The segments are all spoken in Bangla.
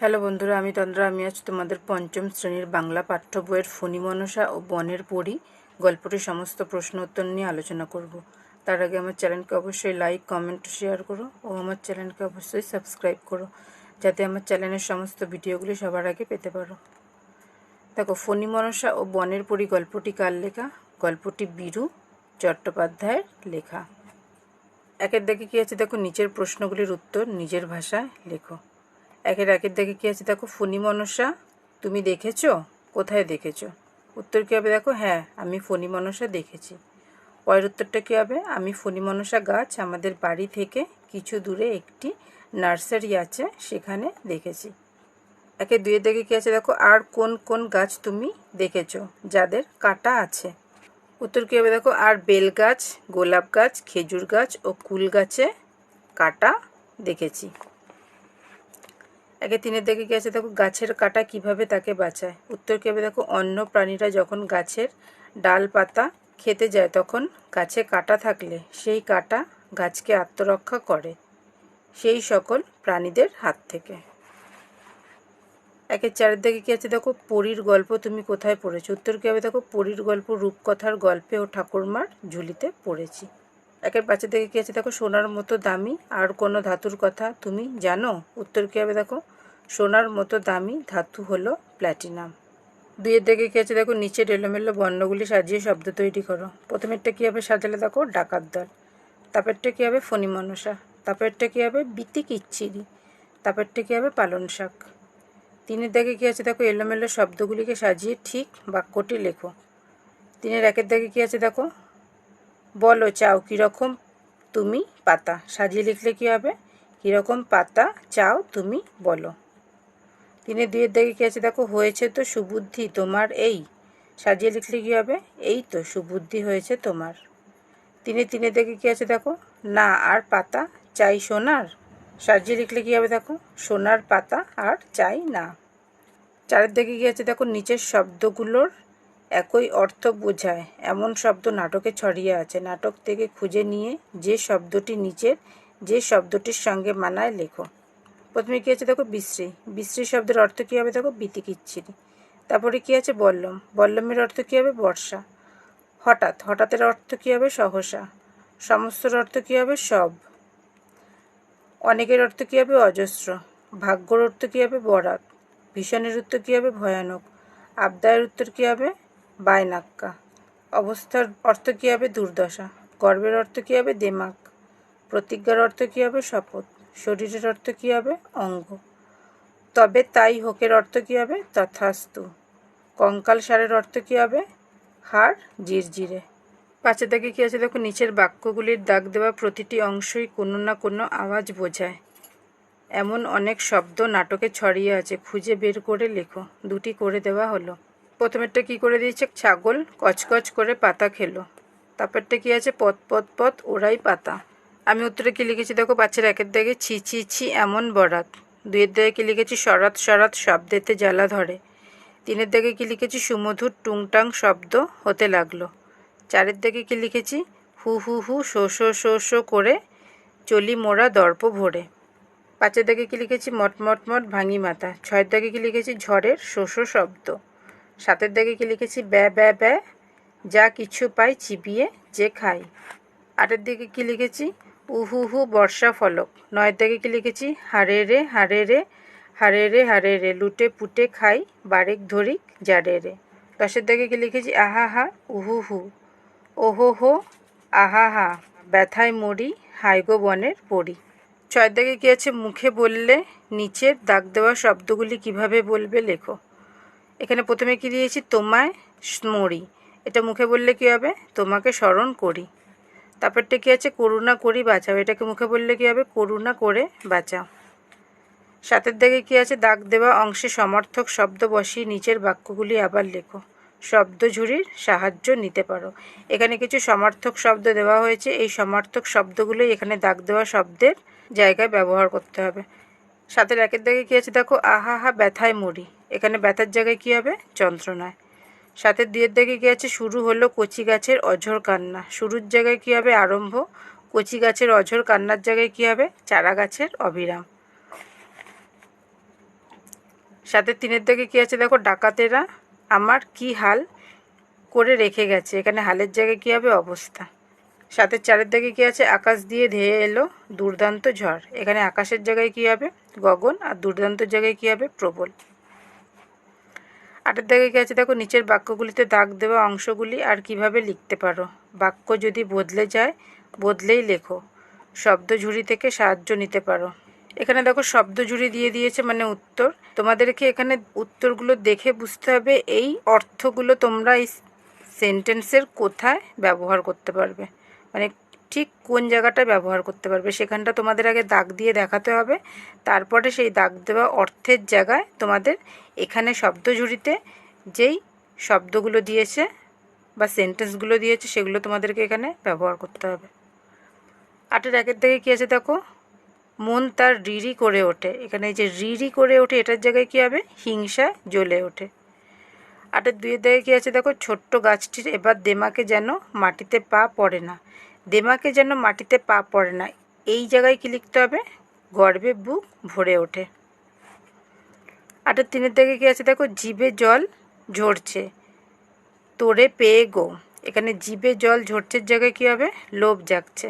হ্যালো বন্ধুরা, আমি তন্দ্রা আমি আজ তোমাদের পঞ্চম শ্রেণির বাংলা পাঠ্য বইয়ের ফণি মনসা ও বনের পড়ি। গল্পটির সমস্ত প্রশ্ন উত্তর নিয়ে আলোচনা করব। তার আগে আমার চ্যানেলকে অবশ্যই লাইক, কমেন্ট, শেয়ার করো ও আমার চ্যানেলকে অবশ্যই সাবস্ক্রাইব করো, যাতে আমার চ্যানেলের সমস্ত ভিডিওগুলি সবার আগে পেতে পারো। দেখো, ফণি মনসা ও বনের পড়ি গল্পটি কার লেখা? গল্পটি বীরু চট্টোপাধ্যায়ের লেখা। একের দিকে কী আছে? দেখো, নিচের প্রশ্নগুলির উত্তর নিজের ভাষায় লেখো। একের একের দিকে কী আছে? দেখো, ফণি মনসা, তুমি দেখেছ? কোথায় দেখেছ? উত্তর কী হবে? দেখো হ্যাঁ আমি ফণি মনসা দেখেছি। পরের উত্তরটা কী হবে? আমি ফণি মনসা গাছ আমাদের বাড়ি থেকে কিছু দূরে একটি নার্সারি আছে, সেখানে দেখেছি। একে দুয়ের দিকে কী আছে? দেখো, আর কোন কোন গাছ তুমি দেখেছ? যাদের কাটা আছে। উত্তর কী হবে? দেখো, আর বেল গাছ, গোলাপ গাছ, খেজুর গাছ ও কুল গাছে কাটা দেখেছি। একে তিনের দিকে কি আছে দেখো গাছের কাটা কীভাবে তাকে বাঁচায়। উত্তর কী হবে? দেখো, অন্য প্রাণীরা যখন গাছের ডাল পাতা খেতে যায়, তখন গাছে কাটা থাকলে সেই কাটা গাছকে আত্মরক্ষা করে সেই সকল প্রাণীদের হাত থেকে। একের চারের দিকে কী আছে? দেখো, পরীর গল্প তুমি কোথায় পড়েছো? উত্তর কী হবে? দেখো, পরীর গল্প, রূপকথার গল্পে ও ঠাকুরমার ঝুলিতে পড়েছি। একের পাঁচের দিকে কী আছে? দেখো, সোনার মতো দামি আর কোনো ধাতুর কথা তুমি জানো? উত্তর কী হবে? দেখো সোনার মতো দামি ধাতু হলো প্ল্যাটিনাম। দুইয়ের দিকে কী আছে দেখো? নিচের এলোমেলো বর্ণগুলি সাজিয়ে শব্দ তৈরি করো। প্রথমেরটা কী হবে সাজালে দেখো? ডাকাত দল। তাপেরটা কী হবে? ফণি মনসা। তাপেরটা কী হবে? বিতি কিচ্ছিরি তাপেরটা কী হবে? পালন শাক। তিনের দাগে কী আছে দেখো? এলোমেলো শব্দগুলিকে সাজিয়ে ঠিক বাক্যটি লেখো। তিনের একের দাগে কী আছে দেখো? বলো চাও কীরকম তুমি পাতা। সাজিয়ে লিখলে কী হবে? কীরকম পাতা চাও তুমি বলো। তিনের দুয়ের দাগে কী আছে দেখো, হয়েছে তো সুবুদ্ধি তোমার এই। সাজিয়ে লিখলে কী হবে? এই তো সুবুদ্ধি হয়েছে তোমার। তিনে তিনের দিকে কী আছে দেখো? না, আর পাতা, চাই সোনার। সাজিয়ে লিখলে কী হবে দেখো? সোনার পাতা আর চাই না। চারের দিকে কী আছে দেখো, নিচের শব্দগুলোর একই অর্থ বোঝায়। এমন শব্দ নাটকে ছড়িয়ে আছে। নাটক থেকে খুঁজে নিয়ে যে শব্দটি নিচের, যে শব্দটির সঙ্গে মানায় লেখো। প্রথমে কী আছে দেখো বিশ্রী বিশ্রী শব্দের অর্থ কী হবে দেখো বিতিকিচ্ছিরি তারপরে কী আছে বল্লম বল্লমের অর্থ কী হবে বর্ষা হঠাৎ হঠাৎের অর্থ কী হবে সহসা সমস্তর অর্থ কী হবে সব অনেকের অর্থ কী হবে অজস্র ভাগ্যর অর্থ কী হবে বরাত ভীষণের উত্তর কী হবে ভয়ানক আবদায়ের উত্তর কী হবে বায়নাক্কা অবস্থার অর্থ কী হবে দুর্দশা গর্বের অর্থ কী হবে দেমাক প্রতিজ্ঞার অর্থ কী হবে শপথ শরীরের অর্থ কী হবে? অঙ্গ। তবে তাই হোকের অর্থ কী হবে? তথাস্তু। কঙ্কাল সারের অর্থ কী হবে? হাড় জিরজিরে। পাঁচের দাগে কী আছে? দেখো, নিচের বাক্যগুলির দাগ দেওয়া প্রতিটি অংশই কোনো না কোনো আওয়াজ বোঝায়। এমন অনেক শব্দ নাটকে ছড়িয়ে আছে, খুঁজে বের করে লেখো। দুটি করে দেওয়া হলো। প্রথমেরটা কি করে দিয়েছে? ছাগল কচকচ করে পাতা খেলো। তারপরটা কি আছে? পথ পথ পথ, ওরাই পাতা। আমি উত্তরে কি লিখেছি? দেখো বাচ্চার একের দাগে ছি ছি ছি, এমন বরাত। দুইয়ের দাগে কি লিখেছি? সরাত সরাত শব্দেতে জ্বালা ধরে। তিনের দাগে কি লিখেছি? সুমধুর টুংটাং শব্দ হতে লাগল। চারের দিকে কি লিখেছি? হু হু হু, শো শো শো শো করে চলি মোড়া দর্প ভরে। পাঁচের দাগে কি লিখেছি? মট মট মট, ভাঙি মাথা। ছয়ের দাগে কি লিখেছি? ঝড়ের শোষো শব্দ। সাতের দাগে কি লিখেছি? ব্যা ব্যা ব্যা, যা কিছু পাই চিবিয়ে, যে খাই। আটের দিকে কি লিখেছি? উহু হু বর্ষা ফলক। নয়ের দিকে কি লিখেছি? হারে রে হারে রে হারে রে হারে রে, লুটে পুটে খাই, বারেক ধরিক জারে রে। দশের দিকে কি লিখেছি? আহা হা উহু হু ওহো হো আহা হা ব্যথায় মরি, হাইগো বনের পড়ি ছয়ের দাগে কী আছে? মুখে বললে নিচের দাগ দেওয়া শব্দগুলি কীভাবে বলবে লেখো। এখানে প্রথমে কি দিয়েছি? তোমায় স্মরি এটা মুখে বললে কী হবে? তোমাকে স্মরণ করি। তারপরটা কী আছে? করুণা করি বাঁচাও। এটাকে মুখে বললে কী হবে? করুণা করে বাঁচাও। সাতের দাগে কী আছে? দাগ দেওয়া অংশে সমর্থক শব্দ বসিয়ে নিচের বাক্যগুলি আবার লেখো। শব্দ ঝুড়ির সাহায্য নিতে পারো। এখানে কিছু সমার্থক শব্দ দেওয়া হয়েছে। এই সমার্থক শব্দগুলোই এখানে দাগ দেওয়া শব্দের জায়গায় ব্যবহার করতে হবে। সাথে একের দাগে কী আছে? দেখো, আহা হা, ব্যথায় মরি। এখানে ব্যথার জায়গায় কী হবে? যন্ত্রণায়। সাতের দুইয়ের দাগে কী আছে? শুরু হলো কচি গাছের অঝর কান্না। শুরুর জায়গায় কী হবে আরম্ভ? কচি গাছের অঝোর কান্নার জায়গায় কী হবে? চারা গাছের অবিরাম। সাথে তিনের দিকে কী আছে? দেখো, ডাকাতেরা আমার কি হাল করে রেখে গেছে। এখানে হালের জায়গায় কী হবে? অবস্থা। সাথে চারের দিকে কী আছে? আকাশ দিয়ে ধেয়ে এলো দুর্দান্ত ঝড়। এখানে আকাশের জায়গায় কী হবে? গগন। আর দুর্দান্ত জায়গায় কী হবে? প্রবল। আটের দাগে আছে দেখো নিচের বাক্যগুলিতে দাগ দেওয়া অংশগুলি আর কীভাবে লিখতে পারো? বাক্য যদি বদলে যায়, বদলেই লেখো। শব্দ ঝুড়ি থেকে সাহায্য নিতে পারো। এখানে দেখো শব্দ ঝুড়ি দিয়ে দিয়েছে মানে উত্তর। তোমাদেরকে এখানে উত্তরগুলো দেখে বুঝতে হবে, এই অর্থগুলো তোমরা এই সেন্টেন্সের কোথায় ব্যবহার করতে পারবে। মানে ঠিক কোন জায়গাটায় ব্যবহার করতে পারবে? সেখানটা তোমাদের আগে দাগ দিয়ে দেখাতে হবে। তারপরে সেই দাগ দেওয়া অর্থের জায়গায় তোমাদের এখানে শব্দ ঝুড়িতে যেই শব্দগুলো দিয়েছে বা সেন্টেন্সগুলো দিয়েছে, সেগুলো তোমাদেরকে এখানে ব্যবহার করতে হবে। আটের একের দিকে কী আছে দেখো? মন তার রিরি করে ওঠে। এখানে যে রিরি করে ওঠে, এটার জায়গায় কী হবে? হিংসা জ্বলে ওঠে। আটের দুইয়ের দিকে কী আছে দেখো? ছোট্ট গাছটির এবার দেমাকে যেন মাটিতে পা পড়ে না। দেমাকে যেন মাটিতে পা পড়ে না, এই জায়গায় কী লিখতে হবে? গর্বে বুক ভরে ওঠে। আটের তিনের দিকে কী আছে? দেখো জিভে জল ঝরছে, তোরে পেয়ে গো। এখানে জিভে জল ঝরছের জায়গায় কী হবে? লোভ জাগছে।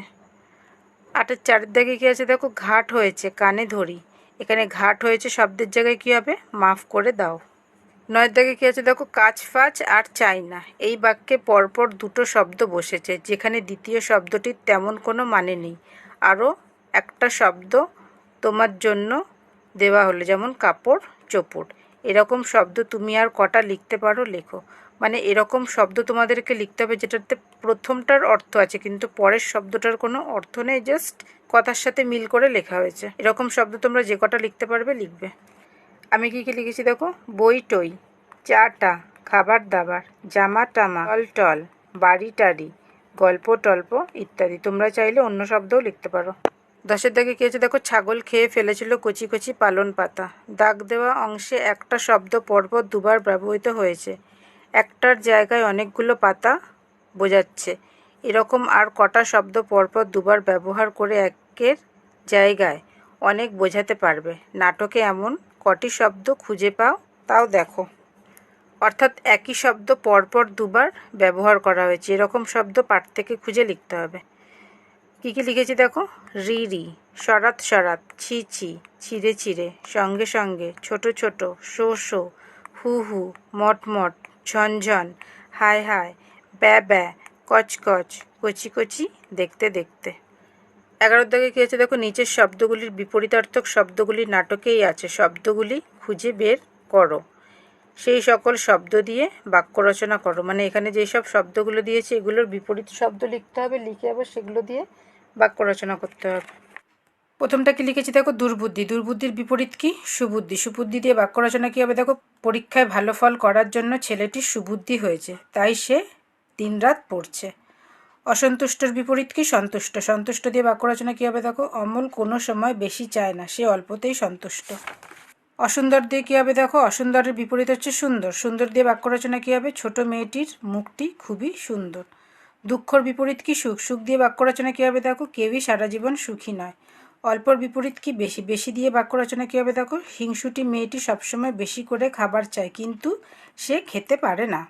আটের চারের দিকে কী আছে? দেখো, ঘাট হয়েছে, কানে ধরি। এখানে ঘাট হয়েছে শব্দের জায়গায় কী হবে? মাফ করে দাও। নয়ের দিকে কী আছে? দেখো কাজ ফাচ আর চাই না এই বাক্যে পরপর দুটো শব্দ বসেছে, যেখানে দ্বিতীয় শব্দটির তেমন কোনো মানে নেই। আরও একটা শব্দ তোমার জন্য দেওয়া হলো, যেমন কাপড়, চোপড়। এরকম শব্দ তুমি আর কটা লিখতে পারো? লেখো। মানে এরকম শব্দ তোমাদেরকে লিখতে হবে, যেটাতে প্রথমটার অর্থ আছে, কিন্তু পরের শব্দটার কোনো অর্থ নেই, জাস্ট কথার সাথে মিল করে লেখা হয়েছে। এরকম শব্দ তোমরা যে কটা লিখতে পারবে, লিখবে। আমি কী কী লিখেছি দেখো? বই, টই চা টা খাবার দাবার, জামা টামা টল টল, বাড়ি টাড়ি, গল্প টল্প ইত্যাদি। তোমরা চাইলে অন্য শব্দও লিখতে পারো। দশের দাগে কী আছে দেখো? ছাগল খেয়ে ফেলেছিল কচি কচি পালন পাতা। দাগ দেওয়া অংশে একটা শব্দ পরপর দুবার ব্যবহৃত হয়েছে। একটার জায়গায় অনেকগুলো পাতা বোঝাচ্ছে। এরকম আর কটা শব্দ পরপর দুবার ব্যবহার করে একের জায়গায় অনেক বোঝাতে পারবে। নাটকে এমন কটি শব্দ খুঁজে পাও, তাও দেখো। অর্থাৎ একই শব্দ পরপর দুবার ব্যবহার করা হয়েছে। এরকম শব্দ পাঠ থেকে খুঁজে লিখতে হবে। কী কী লিখেছি দেখো? রি রি সরাত সরাত ছি ছি, ছিঁড়ে ছিঁড়ে, সঙ্গে সঙ্গে, ছোট ছোট, শো শো, হু হু, মট মট ঝনঝন হায় হায়, ব্যা ব্যা কচকচ কচি কচি, দেখতে দেখতে। এগারোর দিকে কী আছে দেখো, নিচের শব্দগুলির বিপরীতার্থক শব্দগুলি নাটকেই আছে। শব্দগুলি খুঁজে বের করো। সেই সকল শব্দ দিয়ে বাক্য রচনা করো। মানে এখানে যেই সব শব্দগুলো দিয়েছে, এগুলোর বিপরীত শব্দ লিখতে হবে, লিখে আবার সেগুলো দিয়ে বাক্য রচনা করতে হবে। প্রথমটা কি লিখেছি দেখো, দুর্বুদ্ধি। দুর্বুদ্ধির বিপরীত কি? সুবুদ্ধি। সুবুদ্ধি দিয়ে বাক্য রচনা কী হবে দেখো, পরীক্ষায় ভালো ফল করার জন্য ছেলেটির সুবুদ্ধি হয়েছে, তাই সে দিনরাত পড়ছে। অসন্তুষ্টর বিপরীত কি সন্তুষ্ট? সন্তুষ্ট দিয়ে বাক্য রচনা কী হবে দেখো? অমল কোনো সময় বেশি চায় না, সে অল্পতেই সন্তুষ্ট। অসুন্দর দিয়ে কী হবে দেখো? অসুন্দরের বিপরীত হচ্ছে সুন্দর। সুন্দর দিয়ে বাক্য রচনা কী হবে? ছোট মেয়েটির মুখটি খুবই সুন্দর। দুঃখর বিপরীত কি সুখ? সুখ দিয়ে বাক্য রচনা কী হবে দেখো? কেউই সারা জীবন সুখী নয়। অল্পর বিপরীত কি বেশি? বেশি দিয়ে বাক্য রচনা কী হবে দেখো? হিংসুটি মেয়েটি সবসময় বেশি করে খাবার চায়, কিন্তু সে খেতে পারে না।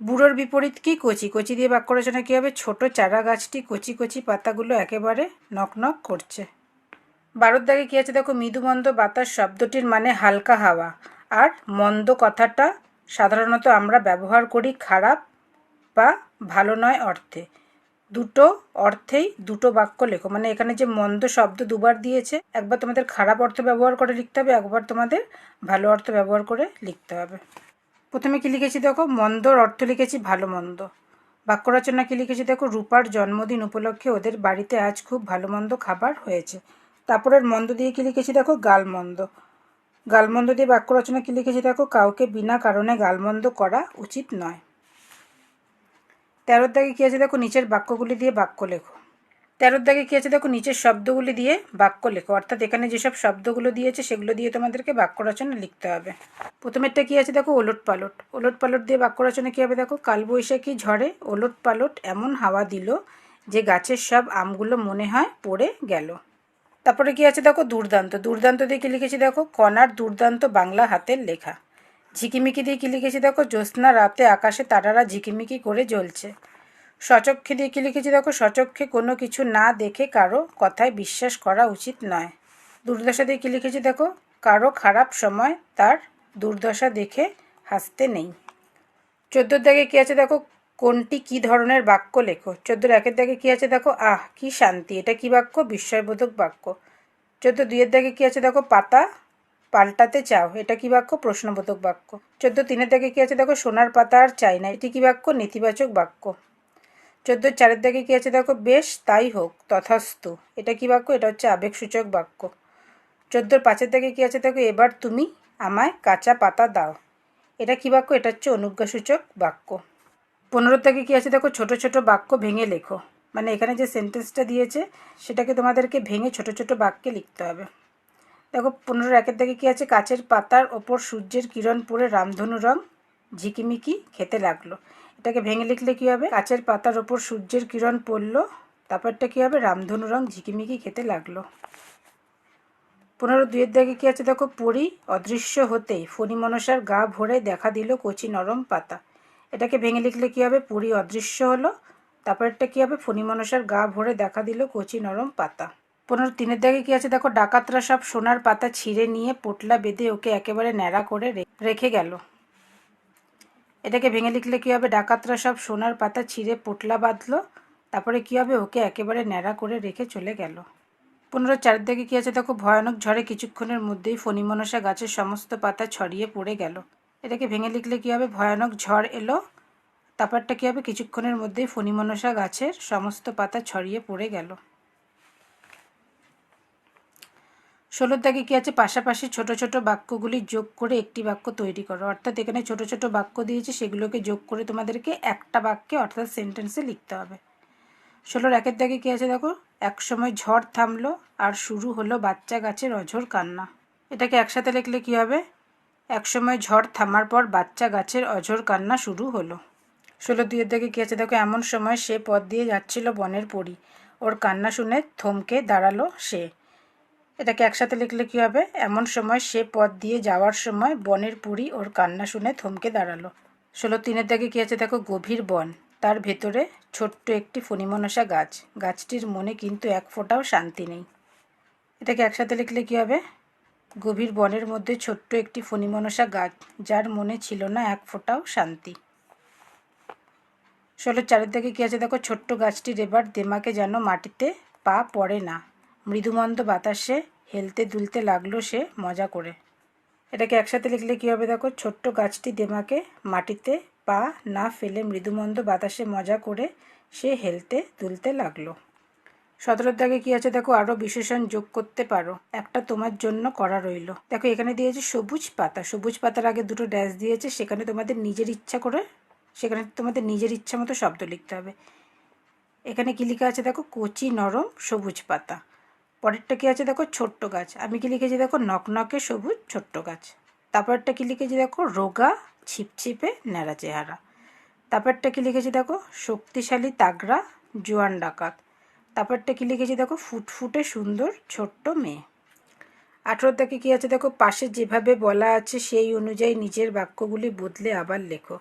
বুড়োর বিপরীত কি কচি? কচি দিয়ে বাক্য রচনা কী হবে? ছোট চারা গাছটি কচি কচি পাতাগুলো একেবারে নকনক করছে। বারোর দাগে কী আছে? দেখো, মৃদুমন্দ বাতাস শব্দটির মানে হালকা হাওয়া। আর মন্দ কথাটা সাধারণত আমরা ব্যবহার করি খারাপ বা ভালো নয় অর্থে। দুটো অর্থেই দুটো বাক্য লেখো। মানে এখানে যে মন্দ শব্দ দুবার দিয়েছে, একবার তোমাদের খারাপ অর্থ ব্যবহার করে লিখতে হবে, একবার তোমাদের ভালো অর্থ ব্যবহার করে লিখতে হবে। প্রথমে কি লিখেছি দেখো মন্দর অর্থ লিখেছি ভালো মন্দ। বাক্য রচনা কি লিখেছি দেখো, রূপার জন্মদিন উপলক্ষে ওদের বাড়িতে আজ খুব ভালো মন্দ খাবার হয়েছে। তারপরের মন্দ দিয়ে কি লিখেছি দেখো গালমন্দ গালমন্দ দিয়ে বাক্য রচনা কি লিখেছি দেখো, কাউকে বিনা কারণে গালমন্দ করা উচিত নয়। তেরোর দাগে কী আছে দেখো, নিচের বাক্যগুলি দিয়ে বাক্য লেখো। তেরোর দাগে কী আছে? দেখো, নিচের শব্দগুলি দিয়ে বাক্য লেখো। অর্থাৎ এখানে যেসব শব্দগুলো দিয়েছে, সেগুলো দিয়ে তোমাদেরকে বাক্য রচনা লিখতে হবে। প্রথমেরটা কী আছে? দেখো, ওলট পালট। ওলট পালট দিয়ে বাক্য রচনা কী হবে দেখো? কালবৈশাখী ঝড়ে ওলট পালট এমন হাওয়া দিল যে গাছের সব আমগুলো মনে হয় পড়ে গেল। তারপরে কী আছে? দেখো, দুর্দান্ত। দুর্দান্ত দিয়ে কি লিখেছি দেখো? কণার দুর্দান্ত বাংলা হাতের লেখা। ঝিকিমিকি দিয়ে কি লিখেছি দেখো? জ্যোৎস্না রাতে আকাশে তারারা ঝিকিমিকি করে জ্বলছে। সচক্ষে দিয়ে কি লিখেছি, দেখো, সচক্ষে কোনো কিছু না দেখে কারও কথায় বিশ্বাস করা উচিত নয়। দুর্দশা দিয়ে কি লিখেছি, দেখো, কারও খারাপ সময় তার দুর্দশা দেখে হাসতে নেই। চোদ্দোর দাগে কী আছে, দেখো, কোনটি কি ধরনের বাক্য লেখো? চোদ্দোর একের দাগে কী আছে, দেখো, আহ, কি শান্তি, এটা কি বাক্য? বিস্ময়বোধক বাক্য। চোদ্দ দুইয়ের দাগে কী আছে, দেখো, পাতা পাল্টাতে চাও, এটা কি বাক্য? প্রশ্নবোধক বাক্য। চোদ্দ তিনের দাগে কী আছে, দেখো, সোনার পাতা আর চাই না, এটি কি বাক্য? নেতিবাচক বাক্য। চোদ্দ চারের দাগে কী আছে? দেখো, বেশ, তাই হোক, তথাস্তু। এটা কি বাক্য? এটা হচ্ছে আবেগসূচক বাক্য। চোদ্দোর পাঁচের দাগে কী আছে? দেখো, এবার তুমি আমায় কাঁচা পাতা দাও। এটা কি বাক্য? এটা হচ্ছে অনুজ্ঞাসূচক বাক্য। পনেরোর থেকে কী আছে? দেখো, ছোট ছোট বাক্য ভেঙে লেখো। মানে এখানে যে সেন্টেন্সটা দিয়েছে, সেটাকে তোমাদেরকে ভেঙে ছোট ছোট বাক্যে লিখতে হবে। দেখো, পনেরোর একের থেকে কী আছে? কাচের পাতার ওপর সূর্যের কিরণ পড়ে রামধনু রং ঝিকিমিকি খেতে লাগল। এটাকে ভেঙে লিখলে কী হবে? কাচের পাতার ওপর সূর্যের কিরণ পড়ল, তারপরটা কী হবে? রামধনু রং ঝিকিমিকি খেতে লাগল। পনেরো দুইয়ের দাগে কী আছে? দেখো, পরি অদৃশ্য হতেই ফণিমনসার গা ভরে দেখা দিল কচি নরম পাতা। এটাকে ভেঙে লিখলে কী হবে? পরি অদৃশ্য হলো, তারপরটা কী হবে? ফণিমনসার গা ভরে দেখা দিল কচি নরম পাতা। পনেরো তিনের দাগে কী আছে? দেখো, ডাকাতরা সব সোনার পাতা ছিঁড়ে নিয়ে পোটলা বেঁধে ওকে একেবারে ন্যাড়া করে রেখে গেল। এটাকে ভেঙে লিখলে কী হবে? ডাকাতরা সব সোনার পাতা ছিঁড়ে পোটলা বাঁধলো। তারপরে কী হবে? ওকে একেবারে ন্যাড়া করে রেখে চলে গেল। পনেরো চারিদিকে কী আছে? দেখো, ভয়ানক ঝড়ে কিছুক্ষণের মধ্যেই ফণিমনসা গাছের সমস্ত পাতা ছড়িয়ে পড়ে গেল। এটাকে ভেঙে লিখলে কী হবে? ভয়ানক ঝড় এলো। তারপরটা কী হবে? কিছুক্ষণের মধ্যেই ফণিমনসা গাছের সমস্ত পাতা ছড়িয়ে পড়ে গেল। ষোলোর দাগে কী আছে? পাশাপাশি ছোট ছোট বাক্যগুলি যোগ করে একটি বাক্য তৈরি করো। অর্থাৎ এখানে ছোট ছোট বাক্য দিয়েছে, সেগুলোকে যোগ করে তোমাদেরকে একটা বাক্যে, অর্থাৎ সেন্টেন্সে লিখতে হবে। ষোলোর একের দাগে কী আছে দেখো? এক সময় ঝড় থামলো আর শুরু হলো বাচ্চা গাছের অঝোর কান্না। এটাকে একসাথে লিখলে কী হবে? এক সময় ঝড় থামার পর বাচ্চা গাছের অঝোর কান্না শুরু হলো। ষোলো দুইয়ের দাগে কী আছে দেখো? এমন সময় সে পথ দিয়ে যাচ্ছিল বনের পরি। ওর কান্না শুনে থমকে দাঁড়াল সে। এটাকে একসাথে লিখলে কী হবে? এমন সময় সে পথ দিয়ে যাওয়ার সময় বনের পুরী ওর কান্না শুনে থমকে দাঁড়াল। ষোলো তিনের দাগে কী আছে দেখো? গভীর বন। তার ভেতরে ছোট্ট একটি ফণিমনসা গাছ। গাছটির মনে কিন্তু এক ফোঁটাও শান্তি নেই। এটাকে একসাথে লিখলে কী হবে? গভীর বনের মধ্যে ছোট্ট একটি ফণিমনসা গাছ, যার মনে ছিল না এক ফোঁটাও শান্তি। ষোলো চারের দিকে কী আছে দেখো? ছোট্ট গাছটির এবার দেমাকে যেন মাটিতে পা পড়ে না। মৃদুমন্দ বাতাসে হেলতে দুলতে লাগল সে মজা করে। এটাকে একসাথে লিখলে কী হবে দেখো? ছোট্ট গাছটি দেমাকে মাটিতে পা না ফেলে মৃদুমন্দ বাতাসে মজা করে সে হেলতে দুলতে লাগল। সতেরোর দাগে কী আছে দেখো? আরও বিশেষণ যোগ করতে পারো। একটা তোমার জন্য করা রইল। দেখো, এখানে দিয়েছে সবুজ পাতা। সবুজ পাতার আগে দুটো ড্যাশ দিয়েছে। সেখানে তোমাদের নিজের ইচ্ছা করে, সেখানে তোমাদের নিজের ইচ্ছা মতো শব্দ লিখতে হবে। এখানে কী লেখা আছে দেখো? কচি নরম সবুজ পাতা। পরেরটা কী আছে দেখো? ছোট্ট গাছ। আমি কি লিখেছি দেখো? নকনকে সবুজ ছোট্ট গাছ। তারপরটা কী লিখেছি দেখো? রোগা ছিপছিপে ন্যাড়া চেহারা। তারপরটা কী লিখেছি দেখো? শক্তিশালী তাগড়া জোয়ান ডাকাত। তারপরটা কী লিখেছি দেখো? ফুটফুটে সুন্দর ছোট্ট মেয়ে। আঠেরো থেকে কী আছে দেখো? পাশে যেভাবে বলা আছে সেই অনুযায়ী নিজের বাক্যগুলি বদলে আবার লেখো।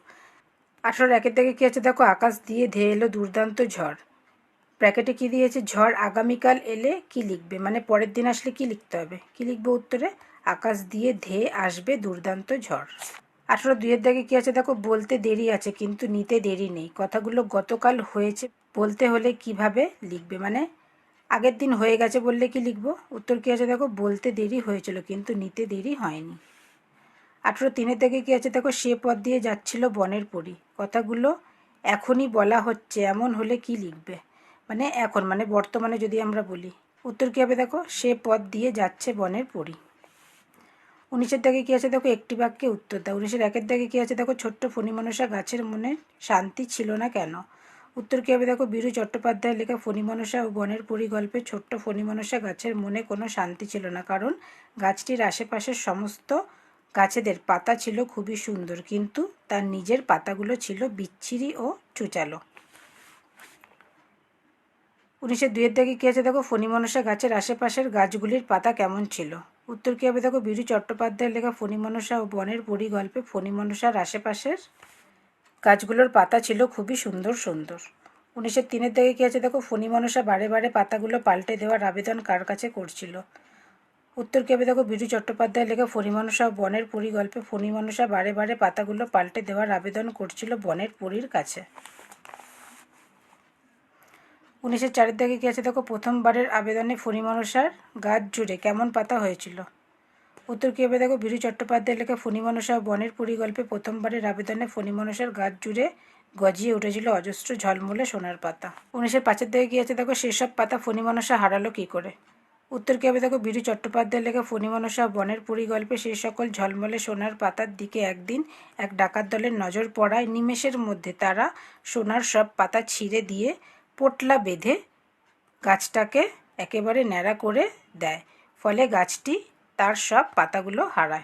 আঠেরোর একের থেকে কী আছে দেখো? আকাশ দিয়ে ধেয়ে এলো দুর্দান্ত ঝড়। ব্র্যাকেটে কী দিয়েছে? ঝড় আগামীকাল এলে কি লিখবে? মানে পরের দিন আসলে কি লিখতে হবে? কি লিখবে উত্তরে? আকাশ দিয়ে ধেয়ে আসবে দুর্দান্ত ঝড়। আঠেরো দুইয়ের দাগে কী আছে? দেখো, বলতে দেরি আছে, কিন্তু নিতে দেরি নেই। কথাগুলো গতকাল হয়েছে। বলতে হলে কীভাবে লিখবে? মানে আগের দিন হয়ে গেছে বললে কি লিখব? উত্তর কী আছে? দেখো, বলতে দেরি হয়েছিল, কিন্তু নিতে দেরি হয়নি। আঠেরো তিনের দাগে কী আছে? দেখো, সে পথ দিয়ে যাচ্ছিল বনের পরি। কথাগুলো এখনই বলা হচ্ছে, এমন হলে কি লিখবে? মানে এখন মানে বর্তমানে যদি আমরা বলি, উত্তর কী হবে দেখো? সে পথ দিয়ে যাচ্ছে বনের পরি। উনিশের দাগে কী আছে দেখো? একটি বাক্যে উত্তর দাও। উনিশের একের দাগে কী আছে দেখো? ছোট্ট ফণিমনসা গাছের মনে শান্তি ছিল না কেন? উত্তর কী হবে দেখো? বীরু চট্টোপাধ্যায়ের লেখা ফণিমনসা ও বনের পরিগল্পে ছোট্ট ফণিমনসা গাছের মনে কোনো শান্তি ছিল না, কারণ গাছটির আশেপাশের সমস্ত গাছেদের পাতা ছিল খুবই সুন্দর, কিন্তু তার নিজের পাতাগুলো ছিল বিচ্ছিরি ও চুচালো। উনিশের দুইয়ের দিকে কী আছে? দেখো, ফণিমনসা গাছের আশেপাশের গাছগুলির পাতা কেমন ছিল? উত্তর কী হবে? দেখো, বিরু চট্টোপাধ্যায়ের লেখা ফণিমনসা ও বনের পরিগল্পে ফণিমনসার আশেপাশের গাছগুলোর পাতা ছিল খুবই সুন্দর সুন্দর। উনিশের তিনের দিকে কী আছে? দেখো, ফণিমনসা বারে বারে পাতাগুলো পাল্টে দেওয়ার আবেদন কার কাছে করছিল? উত্তর কী হবে? দেখো, বিরু চট্টোপাধ্যায়ের লেখা ফণিমনসা ও বনের পরিগল্পে ফণিমনসা বারে বারে পাতাগুলো পাল্টে দেওয়ার আবেদন করছিল বনের পরীর কাছে। উনিশের চারের দিকে কী আছে দেখো, প্রথমবারের আবেদনে ফণিমনসার গাছ জুড়ে কেমন পাতা হয়েছিল। উত্তর কী হবে দেখো বিরু চট্টোপাধ্যায়ের লেখা ফণিমনসা বনের পরিগল্পে প্রথমবারের আবেদনে ফণিমনসার গাছ জুড়ে গজিয়ে উঠেছিল অজস্র ঝলমলে সোনার পাতা। উনিশের পাঁচের দিকে আছে দেখো, সেসব পাতা ফণিমনসা হারালো কী করে? উত্তর কী হবে দেখো বিরু চট্টোপাধ্যায়ের লেখা ফণিমনসা বনের পরিগল্পে সেই সকল ঝলমলে সোনার পাতার দিকে একদিন এক ডাকাত দলের নজর পড়ায় নিমেষের মধ্যে তারা সোনার সব পাতা ছিঁড়ে দিয়ে পোটলা বেঁধে গাছটাকে একেবারে ন্যাড়া করে দেয়। ফলে গাছটি তার সব পাতাগুলো হারায়।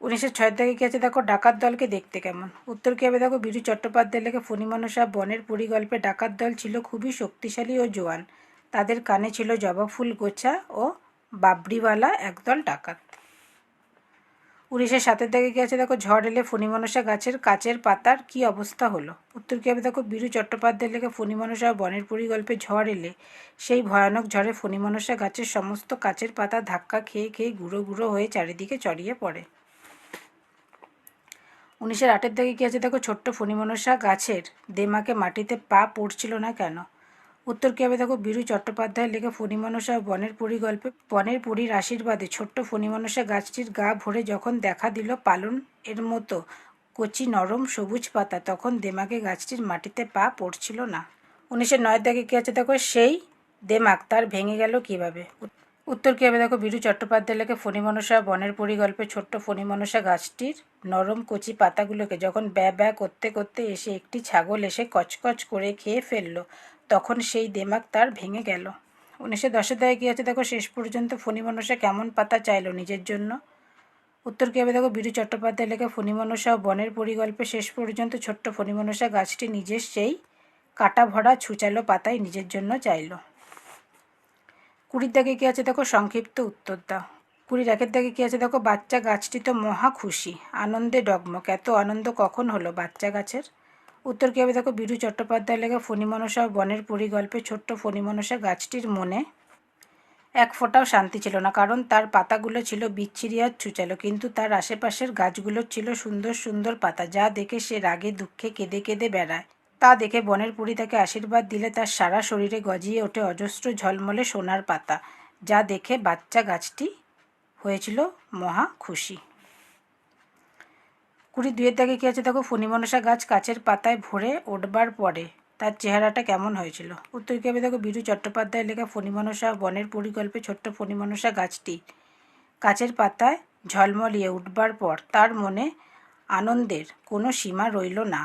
উনিশশো ছয় থেকে কী আছে? দেখো, ডাকাত দলকে দেখতে কেমন। উত্তর কী হবে? দেখো, বিরু চট্টোপাধ্যায় লেখে ফণিমনসা বনের পরিগল্পে ডাকাত দল ছিল খুবই শক্তিশালী ও জোয়ান। তাদের কানে ছিল জবা ফুল, গোছা ও বাবরিওয়ালা একদল ডাকাত। উড়িষ্যার সাতের দিকে কী আছে দেখো ঝড় এলে ফণিমনসা গাছের কাচের পাতার কি অবস্থা হলো? উত্তর কী হবে? দেখো বীরু চট্টোপাধ্যায় লেখা ফণিমনসা বনের পরিগল্পে ঝড় এলে সেই ভয়ানক ঝড়ে ফণিমনসা গাছের সমস্ত কাচের পাতা ধাক্কা খেয়ে খেয়ে গুঁড়ো গুঁড়ো হয়ে চারিদিকে চড়িয়ে পড়ে। উনিশের আটের দিকে কী আছে দেখো ছোট্ট ফণিমনসা গাছের দেমাকে মাটিতে পা পড়ছিল না কেন? উত্তর কী হবে দেখো? বীরু চট্টোপাধ্যায়ের লেখা ফণিমনসা বনের পরিগল্পে বনের পরীর আশীর্বাদে। ছোট্ট ফণিমনসা গাছটির গা ভরে যখন দেখা দিল পালন এর মতো কচি নরম সবুজ পাতা, তখন দেমাকে গাছটির মাটিতে পা পড়ছিল না। উনিশশো নয় দাগে কী আছে দেখো? সেই দেমাক। তার ভেঙে গেল কীভাবে? উত্তর কী হবে দেখো? বীরু চট্টোপাধ্যায় লেখে ফণিমনসা বনের পরিগল্পে ছোট্ট ফণিমনসা গাছটির নরম কচি পাতাগুলোকে যখন ব্যা ব্যা করতে করতে এসে একটি ছাগল এসে কচকচ করে খেয়ে ফেলল। তখন সেই দেমাক তার ভেঙে গেল। উনিশশো দশের দায়ে কী আছে? দেখো, শেষ পর্যন্ত ফণিমনসা কেমন পাতা চাইলো নিজের জন্য। উত্তর কী হবে? দেখো, বীরু চট্টোপাধ্যায় লেখা ফণিমনসা ও বনের পরিগল্পে শেষ পর্যন্ত ছোট্ট ফণিমনসা গাছটি নিজের সেই কাটা ভরা ছুচালো পাতায় নিজের জন্য চাইল। কুড়ির দাগে কী আছে? দেখো, সংক্ষিপ্ত উত্তর দাও কুড়ির একের দাগে কী আছে? দেখো, বাচ্চা গাছটি তো মহা খুশি, আনন্দে ডগমগ। এত আনন্দ কখন হলো বাচ্চা গাছের? উত্তর কী হবে দেখো? বিরু চট্টোপাধ্যায় লেখা ফণিমনসা বনের পরিগল্পে ছোট্ট ফণিমনসা গাছটির মনে এক ফোঁটাও শান্তি ছিল না। কারণ তার পাতাগুলো ছিল বিচ্ছিরি আর ছুচালো, কিন্তু তার আশেপাশের গাছগুলোর ছিল সুন্দর সুন্দর পাতা, যা দেখে সে রাগে, দুঃখে কেঁদে কেঁদে বেড়ায়। তা দেখে বনের পুরী তাকে আশীর্বাদ দিলে তার সারা শরীরে গজিয়ে ওঠে অজস্র ঝলমলে সোনার পাতা, যা দেখে বাচ্চা গাছটি হয়েছিল মহা খুশি। কুড়ি দুয়ের দাগে কী আছে? দেখো, ফণিমনসা গাছ কাচের পাতায় ভরে ওঠবার পরে তার চেহারাটা কেমন হয়েছিল? উত্তর কী হবে, দেখো, বীরু চট্টোপাধ্যায় লেখা ফণিমনসা বনের পরিকল্পে ছোট্ট ফণিমনসা গাছটি কাচের পাতায় ঝলমলিয়ে উঠবার পর তার মনে আনন্দের কোনো সীমা রইল না।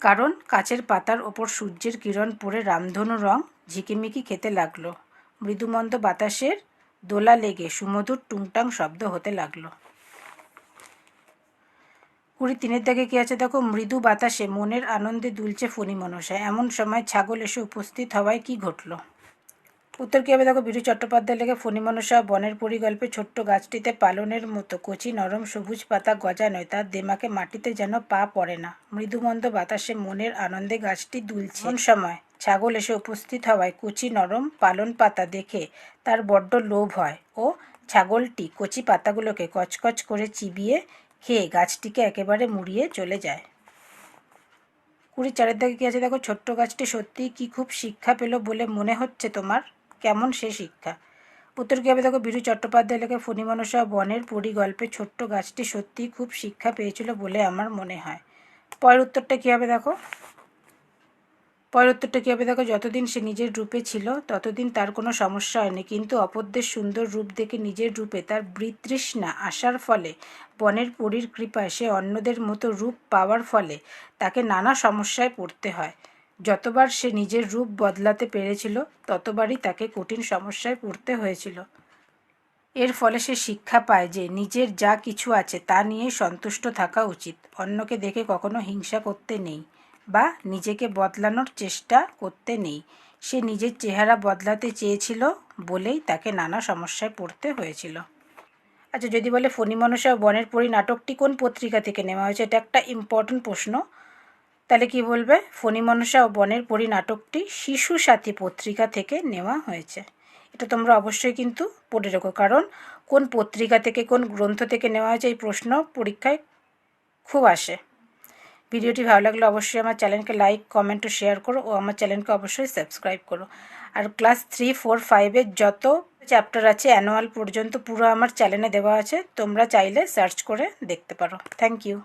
কারণ কাচের পাতার ওপর সূর্যের কিরণ পড়ে রামধনু রং ঝিকিমিকি খেতে লাগল। মৃদুমন্দ বাতাসের দোলা লেগে সুমধুর টুংটাং শব্দ হতে লাগল। কুড়ি তিনের দাগে কী আছে? দেখো, মৃদু বাতাসে মনের আনন্দে দুলছে ফণি মনসা। এমন সময় ছাগল এসে উপস্থিত হওয়ায় কি ঘটল? উত্তর কী হবে? দেখো, বিরু চট্টোপাধ্যায় লেগে ফণি মনসা বনের পরিগল্পে ছোট্ট গাছটিতে পালনের মতো কচি, নরম, সবুজ পাতা গজা নয়। তার দেমাকে মাটিতে যেন পা পড়ে না। মৃদুমন্দ বাতাসে মনের আনন্দে গাছটি দুলছে। সময় ছাগল এসে উপস্থিত হওয়ায় কচি, নরম পালন পাতা দেখে তার বড্ড লোভ হয় ও ছাগলটি কচি পাতাগুলোকে কচকচ করে চিবিয়ে খেয়ে গাছটিকে একেবারে মুড়িয়ে চলে যায়? কুড়ি চারিদিকে দিকে কী আছে? দেখো, ছোট্ট গাছটি সত্যিই কি খুব শিক্ষা পেল বলে মনে হচ্ছে তোমার। কেমন সে শিক্ষা? উত্তর কী হবে? দেখো, বিরু চট্টোপাধ্যায় লেখা ফণিমানসা বনের পরিগল্পে ছোট্ট গাছটি সত্যিই খুব শিক্ষা পেয়েছিল বলে আমার মনে হয়। পরের উত্তরটা কী হবে? দেখো পরের উত্তরটা কী হবে? দেখো, যতদিন সে নিজের রূপে ছিল, ততদিন তার কোনো সমস্যা হয়নি। কিন্তু অপরদের সুন্দর রূপ দেখে নিজের রূপে তার বৃতৃষ্ণা আসার ফলে, বনের পরীর কৃপায় সে অন্যদের মতো রূপ পাওয়ার ফলে তাকে নানা সমস্যায় পড়তে হয়। যতবার সে নিজের রূপ বদলাতে পেরেছিল, ততবারই তাকে কঠিন সমস্যায় পড়তে হয়েছিল। এর ফলে সে শিক্ষা পায় যে নিজের যা কিছু আছে তা নিয়ে সন্তুষ্ট থাকা উচিত। অন্যকে দেখে কখনো হিংসা করতে নেই। বা নিজেকে বদলানোর চেষ্টা করতে নেই। সে নিজের চেহারা বদলাতে চেয়েছিল বলেই তাকে নানা সমস্যায় পড়তে হয়েছিল। আচ্ছা যদি বলে ফণি মনসা বনের পরি নাটকটি কোন পত্রিকা থেকে নেওয়া হয়েছে, এটা একটা ইম্পর্ট্যান্ট প্রশ্ন। তাহলে কি বলবে? ফণি মনসা ও বনের পরি নাটকটি শিশু সাথী পত্রিকা থেকে নেওয়া হয়েছে। এটা তোমরা অবশ্যই কিন্তু পড়ে রেখো, কারণ কোন পত্রিকা থেকে কোন গ্রন্থ থেকে নেওয়া হয়েছে এই প্রশ্ন পরীক্ষায় খুব আসে। ভিডিওটি ভালো লাগলে অবশ্যই আমার চ্যানেলকে লাইক, কমেন্ট ও শেয়ার করো ও আমার চ্যানেলকে অবশ্যই সাবস্ক্রাইব করো। আর ক্লাস থ্রি, ফোর ফাইভের যত চ্যাপ্টার আছে অ্যানুয়াল পর্যন্ত পুরো আমার চ্যানেলে দেওয়া আছে, তোমরা চাইলে সার্চ করে দেখতে পারো। Thank you.